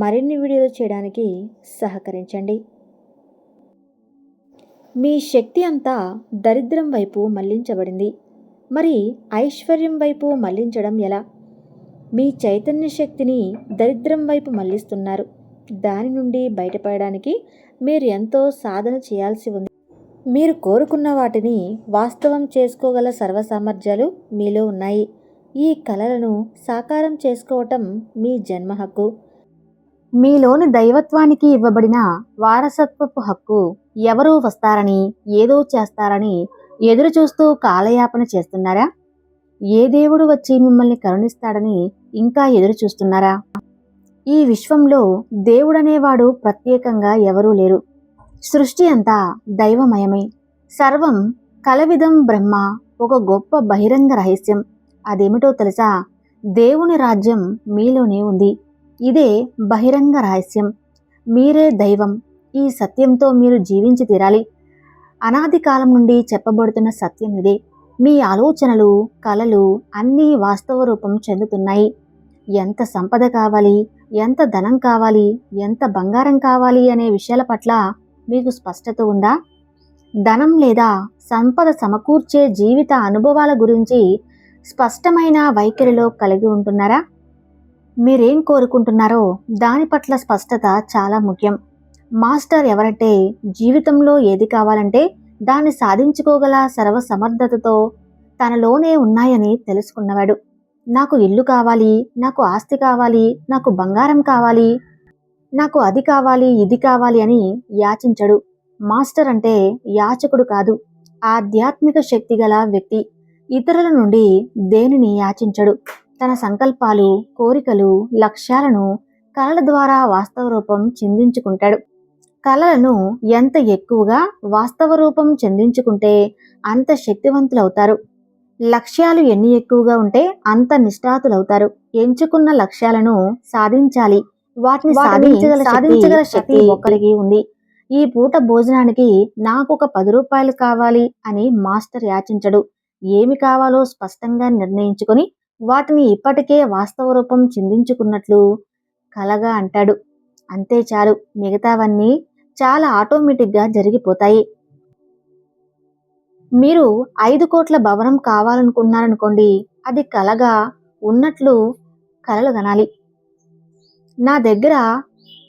మరిన్ని వీడియోలు చేయడానికి సహకరించండి. మీ శక్తి అంతా దరిద్రం వైపు మళ్ళించబడింది. మరి ఐశ్వర్యం వైపు మళ్ళించడం ఎలా? మీ చైతన్య శక్తిని దరిద్రం వైపు మళ్ళిస్తున్నారు. దాని నుండి బయటపడడానికి మీరు ఎంతో సాధన చేయాల్సి ఉంది. మీరు కోరుకున్న వాటిని వాస్తవం చేసుకోగల సర్వసామర్థ్యాలు మీలో ఉన్నాయి. ఈ కళలను సాకారం చేసుకోవటం మీ జన్మ హక్కు. మీలోని దైవత్వానికి ఇవ్వబడిన వారసత్వపు హక్కు ఎవరో వస్తారని ఏదో చేస్తారని ఎదురు చూస్తూ కాలయాపన చేస్తున్నారా? ఏ దేవుడు వచ్చి మిమ్మల్ని కరుణిస్తాడని ఇంకా ఎదురు చూస్తున్నారా? ఈ విశ్వంలో దేవుడనేవాడు ప్రత్యేకంగా ఎవరూ లేరు. సృష్టి అంతా దైవమయమే. సర్వం కలవిధం బ్రహ్మ ఒక గొప్ప బహిరంగ రహస్యం. అదేమిటో తెలుసా? దేవుని రాజ్యం మీలోనే ఉంది. ఇదే బహిరంగ రహస్యం. మీరే దైవం. ఈ సత్యంతో మీరు జీవించి తీరాలి. అనాది కాలం నుండి చెప్పబడుతున్న సత్యం ఇదే. మీ ఆలోచనలు కళలు అన్నీ వాస్తవ రూపం చెందుతున్నాయి. ఎంత సంపద కావాలి? ఎంత ధనం కావాలి? ఎంత బంగారం కావాలి అనే విషయాల పట్ల మీకు స్పష్టత ఉందా? ధనం లేదా సంపద సమకూర్చే జీవిత అనుభవాల గురించి స్పష్టమైన వైఖరిలో కలిగి ఉంటున్నారా? మీరేం కోరుకుంటున్నారో దాని పట్ల స్పష్టత చాలా ముఖ్యం. మాస్టర్ ఎవరంటే జీవితంలో ఏది కావాలంటే దాన్ని సాధించుకోగల సర్వసమర్థతతో తనలోనే ఉన్నాయని తెలుసుకున్నవాడు. నాకు ఇల్లు కావాలి నాకు ఆస్తి కావాలి నాకు బంగారం కావాలి నాకు అది కావాలి ఇది కావాలి అని యాచించడు. మాస్టర్ అంటే యాచకుడు కాదు ఆధ్యాత్మిక శక్తి గల వ్యక్తి. ఇతరుల నుండి దేనిని యాచించడు? తన సంకల్పాలు కోరికలు లక్ష్యాలను కళల ద్వారా వాస్తవ రూపం చెందించుకుంటాడు. కళలను ఎంత ఎక్కువగా వాస్తవ రూపం చెందించుకుంటే అంత శక్తివంతులవుతారు. లక్ష్యాలు ఎన్ని ఎక్కువగా ఉంటే అంత నిష్ఠాతులవుతారు ఎంచుకున్న లక్ష్యాలను సాధించాలి. వాటిని సాధించగల సాధించగల శక్తి ఒక్కరికి ఉంది. ఈ పూట భోజనానికి నాకు ఒక పది రూపాయలు కావాలి అని మాస్టర్ యాచించడు. ఏమి కావాలో స్పష్టంగా నిర్ణయించుకొని వాటిని ఇప్పటికే వాస్తవ రూపం చిందించుకున్నట్లు కలగా అంటాడు. అంతే చాలు మిగతావన్నీ చాలా ఆటోమేటిక్గా జరిగిపోతాయి. మీరు ఐదు కోట్ల భవనం కావాలనుకున్నారనుకోండి అది కలగా ఉన్నట్లు కలలు గనాలి నా దగ్గర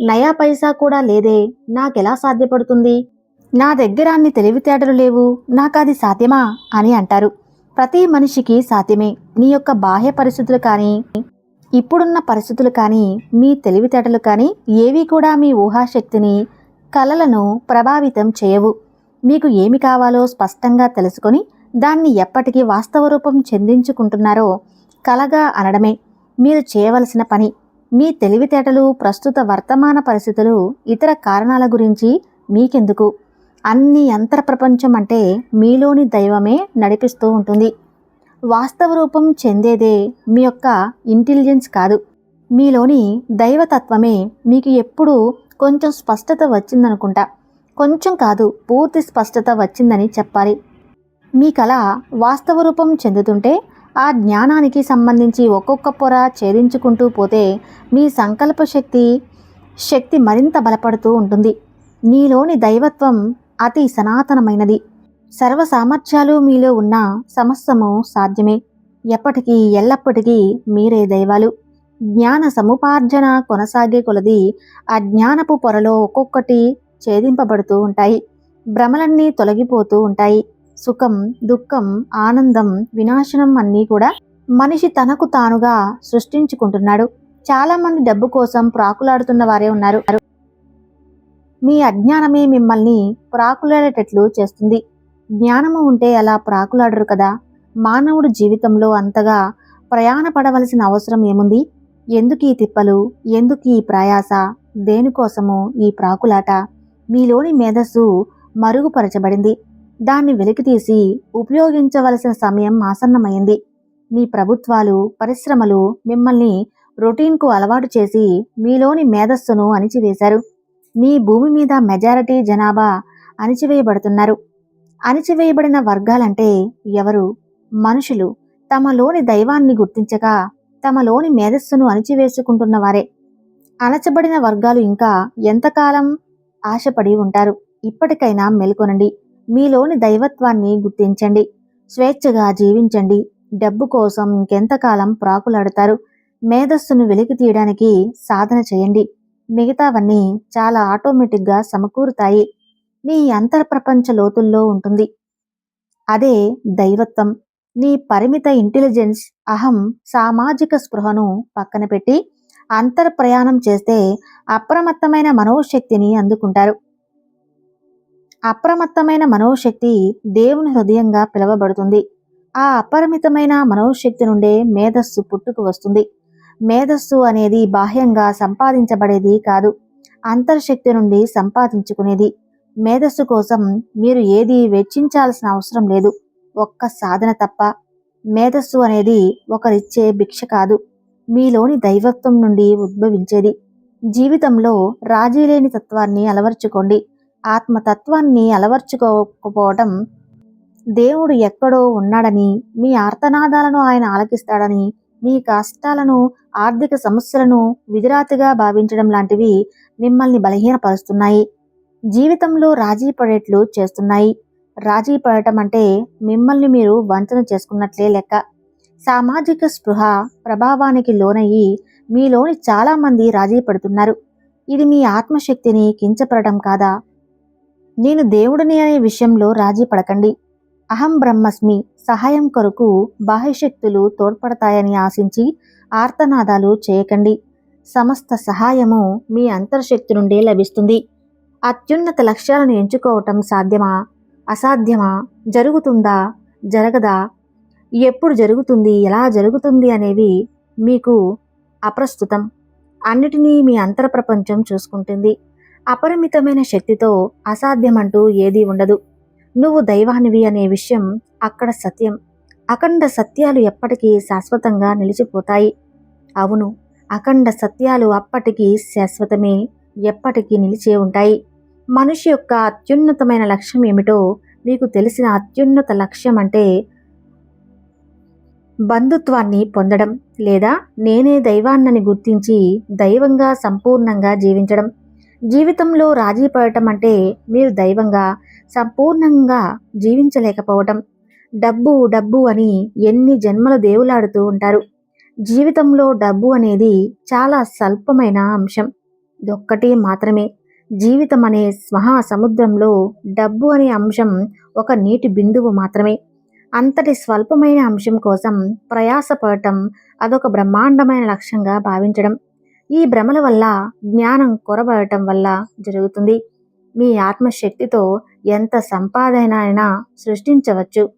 నయా పైసా కూడా లేదే నాకెలా సాధ్యపడుతుంది? నా దగ్గర అన్ని తెలివితేటలు లేవు నాకది సాధ్యమా? అని అంటారు. ప్రతి మనిషికి సాధ్యమే. నీ యొక్క బాహ్య పరిస్థితులు కానీ ఇప్పుడున్న పరిస్థితులు కానీ మీ తెలివితేటలు కానీ ఏవి కూడా మీ ఊహాశక్తిని కలలను ప్రభావితం చేయవు. మీకు ఏమి కావాలో స్పష్టంగా తెలుసుకొని దాన్ని ఎప్పటికీ వాస్తవ రూపం చెందించుకుంటున్నారో కలగా అనడమే. మీరు చేయవలసిన పని. మీ తెలివితేటలు ప్రస్తుత వర్తమాన పరిస్థితులు ఇతర కారణాల గురించి మీకెందుకు? అన్ని యంత్ర ప్రపంచం అంటే మీలోని దైవమే నడిపిస్తూ ఉంటుంది. వాస్తవ రూపం చెందేదే మీ యొక్క ఇంటెలిజెన్స్ కాదు. మీలోని దైవతత్వమే మీకు ఎప్పుడూ కొంచెం స్పష్టత వచ్చిందనుకుంటా. కొంచెం కాదు పూర్తి స్పష్టత వచ్చిందని చెప్పాలి. మీ కళ వాస్తవ రూపం చెందుతుంటే ఆ జ్ఞానానికి సంబంధించి ఒక్కొక్క పొర ఛేదించుకుంటూ పోతే మీ సంకల్ప శక్తి శక్తి మరింత బలపడుతూ ఉంటుంది. నీలోని దైవత్వం అతి సనాతనమైనది. సర్వ సామర్థ్యాలు మీలో ఉన్న సమస్తము సాధ్యమే. ఎప్పటికీ ఎల్లప్పటికీ మీరే దైవాలు. జ్ఞాన సముపార్జన కొనసాగే కొలది ఆ జ్ఞానపు పొరలో ఒక్కొక్కటి ఛేదింపబడుతూ ఉంటాయి. భ్రమలన్నీ తొలగిపోతూ ఉంటాయి. సుఖం దుఃఖం ఆనందం వినాశనం అన్నీ కూడా మనిషి తనకు తానుగా సృష్టించుకుంటున్నాడు. చాలామంది డబ్బు కోసం ప్రాకులాడుతున్న వారే ఉన్నారు. మీ అజ్ఞానమే మిమ్మల్ని ప్రాకులాడేటట్లు చేస్తుంది. జ్ఞానము ఉంటే అలా ప్రాకులాడరు కదా? మానవుడు జీవితంలో అంతగా ప్రయాణపడవలసిన అవసరం ఏముంది? ఎందుకు ఈ తిప్పలు? ఎందుకు ఈ ప్రయాస? దేనికోసము ఈ ప్రాకులాట? మీలోని మేధస్సు మరుగుపరచబడింది. దాన్ని వెలికితీసి ఉపయోగించవలసిన సమయం ఆసన్నమైంది. మీ ప్రభుత్వాలు పరిశ్రమలు మిమ్మల్ని రొటీన్కు అలవాటు చేసి మీలోని మేధస్సును అణిచివేశారు. మీ భూమి మీద మెజారిటీ జనాభా అణిచివేయబడుతున్నారు. అణిచివేయబడిన వర్గాలంటే ఎవరు? మనుషులు తమలోని దైవాన్ని గుర్తించగా తమలోని మేధస్సును అణిచివేసుకుంటున్న వారే. అణచబడిన వర్గాలు ఇంకా ఎంతకాలం ఆశపడి ఉంటారు? ఇప్పటికైనా మేల్కొనండి. మీలోని దైవత్వాన్ని గుర్తించండి. స్వేచ్ఛగా జీవించండి. డబ్బు కోసం ఇంకెంతకాలం ప్రాకులాడతారు? మేధస్సును వెలికి తీయడానికి సాధన చేయండి. మిగతావన్నీ చాలా ఆటోమేటిక్గా సమకూరుతాయి. మీ అంతర్ ప్రపంచ లోతుల్లో ఉంటుంది. అదే దైవత్వం. నీ పరిమిత ఇంటెలిజెన్స్ అహం సామాజిక స్పృహను పక్కన పెట్టి అంతర్ ప్రయాణం చేస్తే అప్రమత్తమైన మనోశక్తిని అందుకుంటారు. అప్రమత్తమైన మనోశక్తి దేవుని హృదయంగా పిలవబడుతుంది. ఆ అపరిమితమైన మనోశక్తి నుండే మేధస్సు పుట్టుకు వస్తుంది. మేధస్సు అనేది బాహ్యంగా సంపాదించబడేది కాదు. అంతర్శక్తి నుండి సంపాదించుకునేది. మేధస్సు కోసం మీరు ఏది వెచ్చించాల్సిన అవసరం లేదు. ఒక్క సాధన తప్ప. మేధస్సు అనేది ఒకరిచ్చే భిక్ష కాదు. మీలోని దైవత్వం నుండి ఉద్భవించేది. జీవితంలో రాజీ లేని తత్వాన్ని అలవర్చుకోండి. ఆత్మతత్వాన్ని అలవర్చుకోకపోవటం దేవుడు ఎక్కడో ఉన్నాడని మీ ఆర్తనాదాలను ఆయన ఆలకిస్తాడని మీ కష్టాలను ఆర్థిక సమస్యలను విధిరాతిగా భావించడం లాంటివి మిమ్మల్ని బలహీనపరుస్తున్నాయి. జీవితంలో రాజీ పడేట్లు చేస్తున్నాయి. రాజీ పడటం అంటే మిమ్మల్ని మీరు వంచన చేసుకున్నట్లే లెక్క. సామాజిక స్పృహ ప్రభావానికి లోనయ్యి మీలోని చాలామంది రాజీ పడుతున్నారు. ఇది మీ ఆత్మశక్తిని కించపడటం కాదా? నేను దేవుడిని అనే విషయంలో రాజీ పడకండి. అహం బ్రహ్మస్మి సహాయం కొరకు బాహ్యశక్తులు తోడ్పడతాయని ఆశించి ఆర్తనాదాలు చేయకండి. సమస్త సహాయము మీ అంతర్శక్తి నుండే లభిస్తుంది. అత్యున్నత లక్ష్యాలను ఎంచుకోవటం సాధ్యమా? అసాధ్యమా? జరుగుతుందా? జరగదా? ఎప్పుడు జరుగుతుంది? ఎలా జరుగుతుంది అనేవి మీకు అప్రస్తుతం. అన్నిటినీ మీ అంతర ప్రపంచం చూసుకుంటుంది. అపరిమితమైన శక్తితో అసాధ్యమంటూ ఏదీ ఉండదు. నువ్వు దైవానివి అనే విషయం అక్కడ సత్యం. అఖండ సత్యాలు ఎప్పటికీ శాశ్వతంగా నిలిచిపోతాయి. అవును అఖండ సత్యాలు అప్పటికీ శాశ్వతమే ఎప్పటికీ నిలిచే ఉంటాయి. మనిషి యొక్క అత్యున్నతమైన లక్ష్యం ఏమిటో మీకు తెలిసిన అత్యున్నత లక్ష్యం అంటే బంధుత్వాన్ని పొందడం లేదా నేనే దైవాన్నని గుర్తించి దైవంగా సంపూర్ణంగా జీవించడం. జీవితంలో రాజీ పడటం అంటే మీరు దైవంగా సంపూర్ణంగా జీవించలేకపోవటం. డబ్బు డబ్బు అని ఎన్ని జన్మలు దేవులాడుతూ ఉంటారు. జీవితంలో డబ్బు అనేది చాలా స్వల్పమైన అంశం. ఇదొక్కటి మాత్రమే. జీవితం అనే మహా సముద్రంలో డబ్బు అనే అంశం ఒక నీటి బిందువు మాత్రమే. అంతటి స్వల్పమైన అంశం కోసం ప్రయాసపడటం అదొక బ్రహ్మాండమైన లక్ష్యంగా భావించడం. ఈ భ్రమల వల్ల జ్ఞానం కొరబడటం వల్ల జరుగుతుంది. మీ ఆత్మశక్తితో ఎంత సంపాదన అయినా సృష్టించవచ్చు.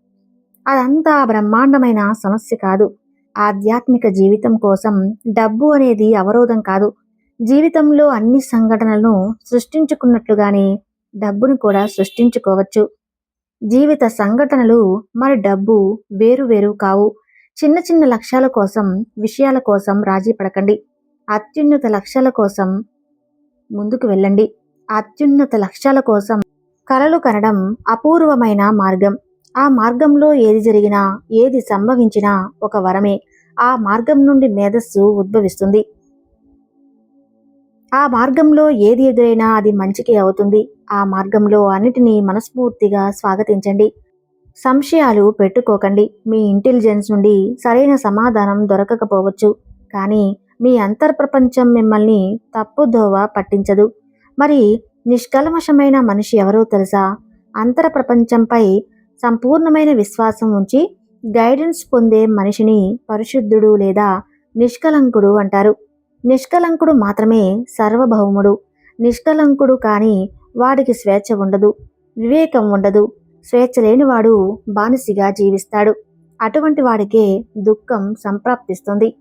అదంతా బ్రహ్మాండమైన సమస్య కాదు. ఆధ్యాత్మిక జీవితం కోసం డబ్బు అనేది అవరోధం కాదు. జీవితంలో అన్ని సంఘటనలను సృష్టించుకున్నట్లుగానే డబ్బును కూడా సృష్టించుకోవచ్చు. జీవిత సంఘటనలు మరి డబ్బు వేరు వేరు కావు. చిన్న చిన్న లక్ష్యాల కోసం విషయాల కోసం రాజీ పడకండి. అత్యున్నత లక్ష్యాల కోసం ముందుకు వెళ్ళండి. అత్యున్నత లక్ష్యాల కోసం కలలు కనడం అపూర్వమైన మార్గం. ఆ మార్గంలో ఏది జరిగినా ఏది సంభవించినా ఒక వరమే. ఆ మార్గం నుండి మేధస్సు ఉద్భవిస్తుంది. ఆ మార్గంలో ఏది ఎదురైనా అది మంచికి అవుతుంది. ఆ మార్గంలో అన్నిటినీ మనస్ఫూర్తిగా స్వాగతించండి. సంశయాలు పెట్టుకోకండి. మీ ఇంటెలిజెన్స్ నుండి సరైన సమాధానం దొరకకపోవచ్చు. కానీ మీ అంతర్ప్రపంచం మిమ్మల్ని తప్పుదోవ పట్టించదు. మరి నిష్కల్మషమైన మనిషి ఎవరో తెలుసా? అంతర ప్రపంచంపై సంపూర్ణమైన విశ్వాసం ఉంచి గైడెన్స్ పొందే మనిషిని పరిశుద్ధుడు లేదా నిష్కలంకుడు అంటారు. నిష్కలంకుడు మాత్రమే సర్వభౌముడు. నిష్కలంకుడు కానీ వాడికి స్వేచ్ఛ ఉండదు వివేకం ఉండదు. స్వేచ్ఛ లేనివాడు బానిసిగా జీవిస్తాడు. అటువంటి వాడికే దుఃఖం సంప్రాప్తిస్తుంది.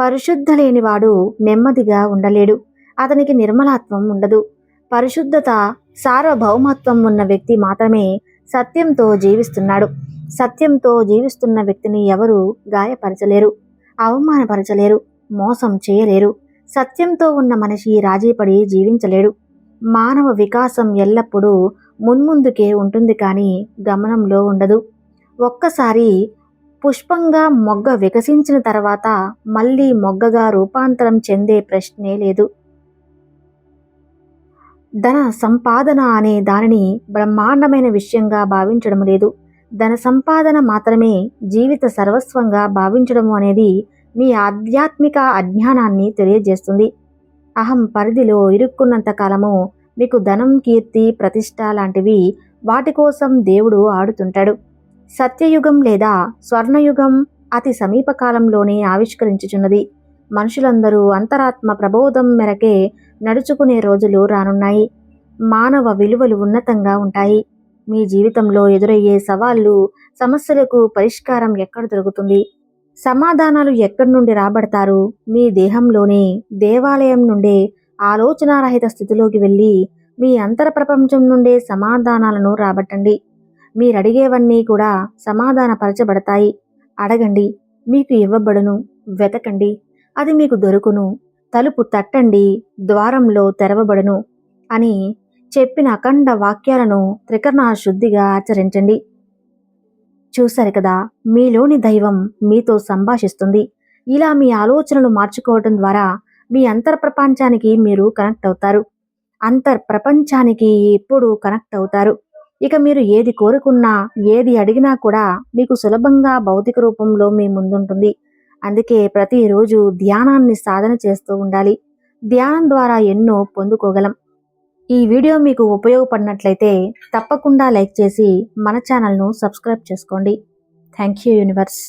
పరిశుద్ధ లేనివాడు నెమ్మదిగా ఉండలేడు. అతనికి నిర్మలత్వం ఉండదు. పరిశుద్ధత సార్వభౌమత్వం ఉన్న వ్యక్తి మాత్రమే సత్యంతో జీవిస్తున్నాడు. సత్యంతో జీవిస్తున్న వ్యక్తిని ఎవరు గాయపరచలేరు అవమానపరచలేరు. మోసం చేయలేరు. సత్యంతో ఉన్న మనిషి రాజీపడి జీవించలేడు. మానవ వికాసం ఎల్లప్పుడూ మున్ముందుకే ఉంటుంది కానీ గమనంలో ఉండదు. ఒక్కసారి పుష్పంగా మొగ్గ వికసించిన తర్వాత మళ్ళీ మొగ్గగా రూపాంతరం చెందే ప్రశ్నే లేదు. ధన సంపాదన అనే దానిని బ్రహ్మాండమైన విషయంగా భావించడం లేదు. ధన సంపాదన మాత్రమే జీవిత సర్వస్వంగా భావించడము అనేది మీ ఆధ్యాత్మిక అజ్ఞానాన్ని తెలియజేస్తుంది. అహం పరిధిలో ఇరుక్కున్నంత కాలము మీకు ధనం కీర్తి ప్రతిష్ట లాంటివి వాటి కోసం దేవుడు ఆడుతుంటాడు. సత్యయుగం లేదా స్వర్ణయుగం అతి సమీపకాలంలోనే ఆవిష్కరించుచున్నది. మనుషులందరూ అంతరాత్మ ప్రబోధం మేరకే నడుచుకునే రోజులు రానున్నాయి. మానవ విలువలు ఉన్నతంగా ఉంటాయి. మీ జీవితంలో ఎదురయ్యే సవాళ్ళు సమస్యలకు పరిష్కారం ఎక్కడ దొరుకుతుంది? సమాధానాలు ఎక్కడి నుండి రాబడతారు? మీ దేహంలోనే దేవాలయం నుండే ఆలోచనారహిత స్థితిలోకి వెళ్ళి మీ అంతర ప్రపంచం నుండే సమాధానాలను రాబట్టండి. మీరడిగేవన్నీ కూడా సమాధానపరచబడతాయి. అడగండి మీకు ఇవ్వబడును వెతకండి. అది మీకు దొరుకును. తలుపు తట్టండి ద్వారంలో తెరవబడును అని చెప్పిన అఖండ వాక్యాలను త్రికరణ శుద్ధిగా ఆచరించండి. చూశారు కదా మీలోని దైవం మీతో సంభాషిస్తుంది. ఇలా మీ ఆలోచనలు మార్చుకోవడం ద్వారా మీ అంతర్ ప్రపంచానికి మీరు కనెక్ట్ అవుతారు. అంతర్ ప్రపంచానికి ఎప్పుడు కనెక్ట్ అవుతారు. ఇక మీరు ఏది కోరుకున్నా ఏది అడిగినా కూడా మీకు సులభంగా భౌతిక రూపంలో మీ ముందుంటుంది. అందుకే ప్రతిరోజు ధ్యానాన్ని సాధన చేస్తూ ఉండాలి. ధ్యానం ద్వారా ఎన్నో పొందుకోగలం. ఈ వీడియో మీకు ఉపయోగపడినట్లయితే తప్పకుండా లైక్ చేసి మన ఛానల్ను సబ్స్క్రైబ్ చేసుకోండి. Thank you universe.